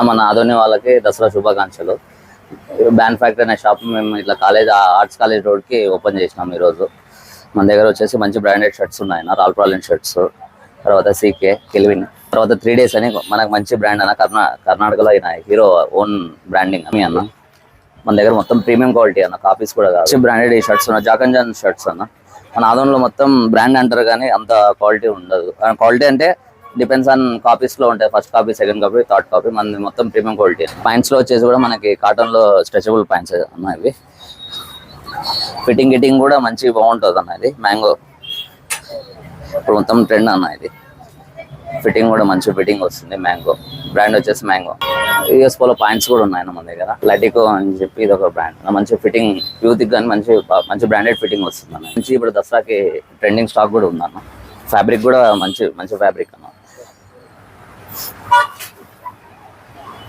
మన ఆదోని వాళ్ళకి దసరా శుభాకాంక్షలు. బ్యాండ్ ఫ్యాక్టరీ అనే షాప్ మేము ఇట్లా కాలేజ్ ఆర్ట్స్ కాలేజ్ రోడ్కి ఓపెన్ చేసినాం ఈరోజు. మన దగ్గర వచ్చేసి మంచి బ్రాండెడ్ షర్ట్స్ ఉన్నాయి రాల్ ప్రాలిన్ షర్ట్స్ తర్వాత సీకే కెల్విన్. తర్వాత త్రీ డేస్ అని మనకు మంచి బ్రాండ్ అన్న కర్ణా కర్ణాటకలో అయిన హీరో ఓన్ బ్రాండింగ్ అని అన్న. మన దగ్గర మొత్తం ప్రీమియం క్వాలిటీ అన్న కాపీస్ కూడా కాదు. బ్రాండెడ్ ఈ షర్ట్స్ ఉన్నాయి జాకంజాన్ షర్ట్స్ అన్న. మన ఆదంలో మొత్తం బ్రాండ్ అంటారు కానీ అంత క్వాలిటీ ఉండదు. క్వాలిటీ అంటే డిపెండ్స్ ఆన్ కాపీస్లో ఉంటాయి. First copy second copy third copy మనది మొత్తం ప్రీమియం క్వాలిటీ పాయింట్స్లో వచ్చేసి కూడా మనకి కాటన్లో స్ట్రెచబుల్ పాయింట్స్ ఉన్నాయి ఫిట్టింగ్ గిట్టింగ్ కూడా మంచి బాగుంటుంది అన్న ఇది. మ్యాంగో ఇప్పుడు మొత్తం ట్రెండ్ అన్న ఇది. ఫిట్టింగ్ కూడా మంచి ఫిట్టింగ్ వస్తుంది. మ్యాంగో బ్రాండ్ వచ్చేసి మ్యాంగో యూఎస్ పోలో పాయింట్స్ కూడా ఉన్నాయి మన దగ్గర. లటికో అని చెప్పి ఇది ఒక బ్రాండ్ మంచి ఫిట్టింగ్ యూత్కి కానీ మంచి మంచి బ్రాండెడ్ ఫిట్టింగ్ వస్తుంది అన్న. మంచి ఇప్పుడు దసరాకి ట్రెండింగ్ స్టాక్ కూడా ఉందన్న. ఫ్యాబ్రిక్ కూడా మంచి మంచి ఫ్యాబ్రిక్ అన్న.